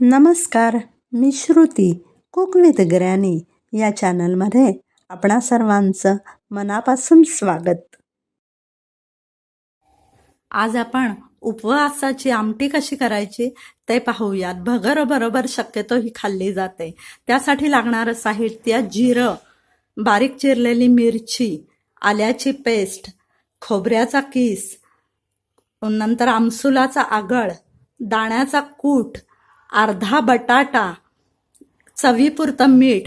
नमस्कार मी Shruti cook with granny या चॅनलमध्ये आपणा सर्वांचं मनापासून स्वागत. आज आपण उपवासाची आमटी कशी करायची ते पाहूयात. भगर बरोबर शक्यतो ही खाल्ली जाते. त्यासाठी लागणारं साहित्य जिरं बारीक चिरलेली मिरची आल्याची पेस्ट खोबऱ्याचा किस नंतर आमसुलाचा आगळ दाण्याचा कूट अर्धा बटाटा चवीपुरतं मीठ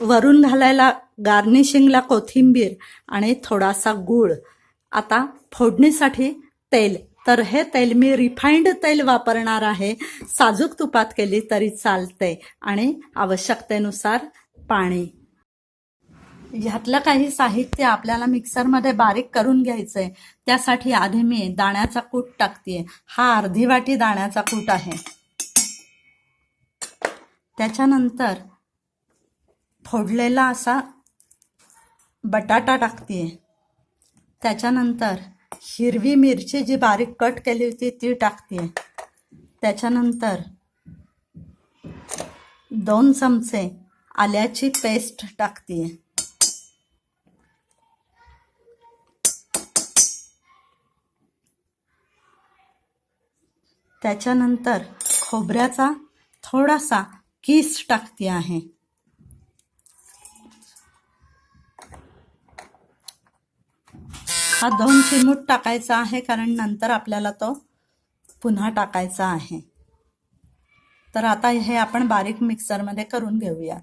वरून घालायला गार्निशिंगला कोथिंबीर आणि थोडासा गूळ. आता फोडणीसाठी तेल. तर हे तेल मी रिफाईंड तेल वापरणार आहे. साजूक तुपात केली तरी चालते आणि आवश्यकतेनुसार पाणी. ह्यातलं काही साहित्य आपल्याला मिक्सरमध्ये बारीक करून घ्यायचंय. त्यासाठी आधी मी दाण्याचा कूट टाकते हा अर्धी वाटी दाण्याचा कूट आहे. त्याच्यानंतर फोडलेला असा बटाटा टाकते त्याच्यानंतर हिरवी मिरची जी बारीक कट केली होती ती टाकते त्याच्यानंतर दोन चमचे आल्याची पेस्ट टाकते त्याच्यानंतर खोबऱ्याचा थोडासा किस टाकते आहे? हा दोन चिमूट टाकायचा आहे कारण नंतर आपल्याला तो पुन्हा टाकायचा आहे. तर आता हे आपण बारीक मिक्सरमध्ये करून घेऊया.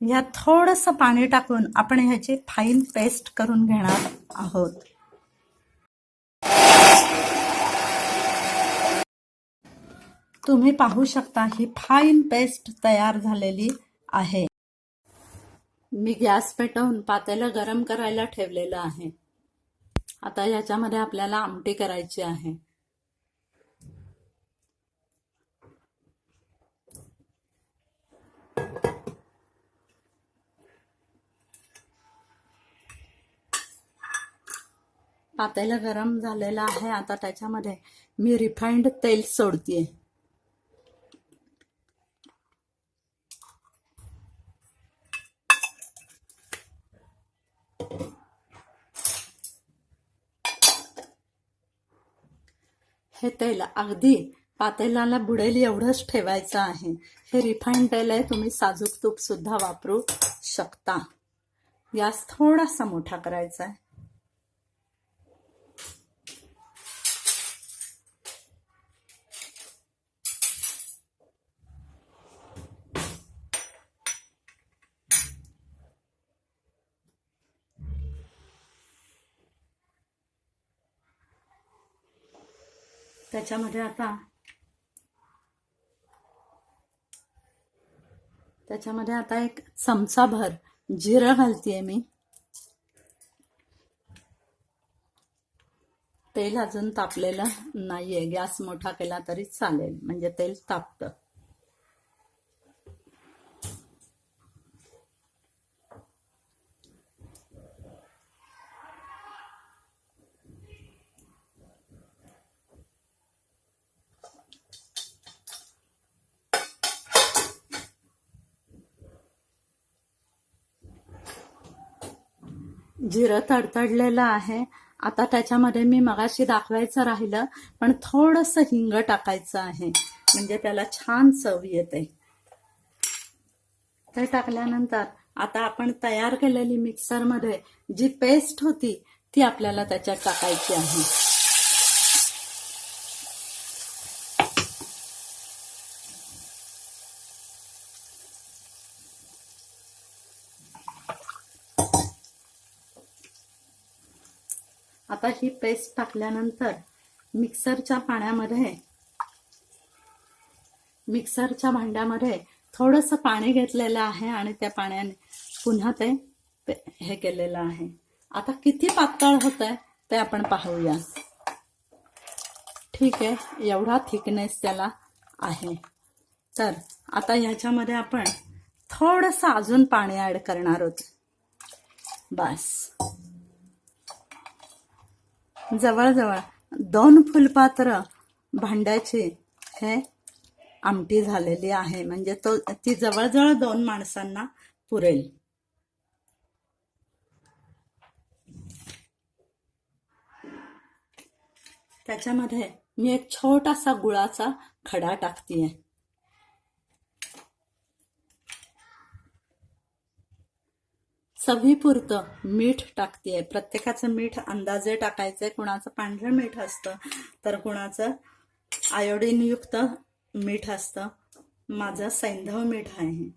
यात थोडंसं पाणी टाकून आपण ह्याची फाईन पेस्ट करून घेणार आहोत. तुम्ही पाहू शकता ही फाईन पेस्ट तयार झालेली आहे. मी गॅस पेटवून पातेलं गरम करायला ठेवलेलं आहे. आता याच्यामध्ये आपल्याला आमटी करायची आहे. पातेलं गरम झालेलं आहे. आता त्याच्यामध्ये मी रिफाइंड तेल सोडतेय. हे तेल अगदी पातेलाला बुडेल एवढंच ठेवायचं आहे. हे रिफाईंड तेल आहे तुम्ही साजूक तूपसुद्धा वापरू शकता. गॅस थोडासा मोठा करायचा आहे. त्याच्यामध्ये आता त्याच्यामध्ये आता एक चमचा भर जिरं घालतीये मी. तेल अजून तापलेलं नाहीये. गॅस मोठा केला तरी चालेल. म्हणजे तेल तापतं. जिरं तडतडलेलं आहे. आता त्याच्यामध्ये मी मगाशी दाखवायचं राहिलं पण थोडंसं हिंग टाकायचं आहे. म्हणजे त्याला छान चव येते. ते टाकल्यानंतर आता आपण तयार केलेली मिक्सरमध्ये जी पेस्ट होती ती आपल्याला त्याच्यात टाकायची आहे. आता ही पेस्ट टाकल्यानंतर मिक्सरच्या पाण्यामध्ये मिक्सरच्या भांड्यामध्ये थोडंसं पाणी घेतलेलं आहे आणि त्या पाण्याने पुन्हा ते हे केलेलं आहे. आता किती पातळ होत आहे ते आपण पाहूया. ठीक आहे एवढा थिकनेस त्याला आहे. तर आता ह्याच्यामध्ये आपण थोडंसं अजून पाणी ऍड करणार आहोत. बस. जवळजवळ दोन फुलपात्र भांड्याची हे आमटी झालेली आहे. म्हणजे तो ती जवळजवळ दोन माणसांना पुरेल. त्याच्यामध्ये मी एक छोटासा गुळाचा खडा टाकतीये. चवीपुरतं मीठ टाकतेय. प्रत्येकाचं मीठ अंदाजे टाकायचंय. कुणाचं पांढरं मीठ असतं तर कुणाचं आयोडीनयुक्त मीठ असतं. माझं सैंधव मीठ आहे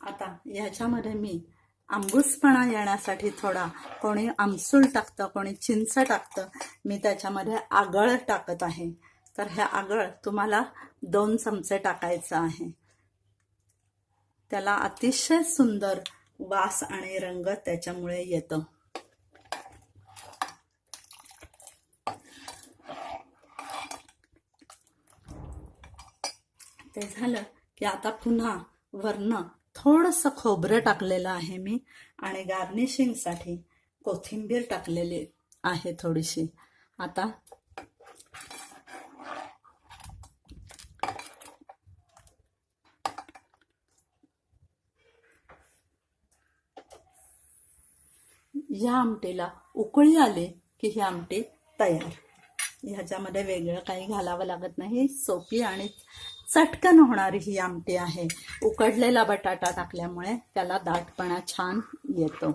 आता ह्याच्यामध्ये मी आंबूसपणा येण्यासाठी थोडा कोणी आमसूल टाकतं कोणी चिंच टाकतं. मी त्याच्यामध्ये आगळ टाकत आहे. तर हे आगळ तुम्हाला दोन चमचे टाकायचं आहे. त्याला अतिशय सुंदर वास आणि रंग त्याच्यामुळे येतो. ते झालं की आता पुन्हा वरनं थोडंसं खोबरं टाकलेलं आहे मी आणि गार्निशिंगसाठी कोथिंबीर टाकलेली आहे थोडीशी. आता या आमटीला उकळी आली की ही आमटी तयार. ह्याच्यामध्ये वेगळं काही घालावं लागत नाही. सोपी आणि चटकन होणारी ही आमटी आहे. उकडलेला बटाटा टाकल्यामुळे त्याला दाटपणा छान येतो.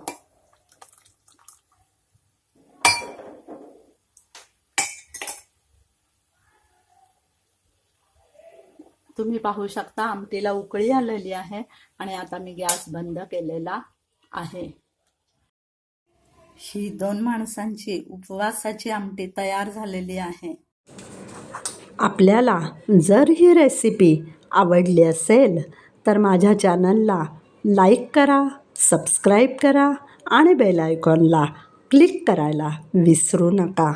तुम्ही पाहू शकता आमटीला उकळी आलेली आहे आणि आता मी गॅस बंद केलेला आहे. ही दोन माणसांची उपवासाची आमटी तयार झालेली आहे. आपल्याला जर ही रेसिपी आवडली असेल तर माझ्या चॅनलला लाईक करा सबस्क्राईब करा आणि बेल आयकॉनला क्लिक करायला विसरू नका.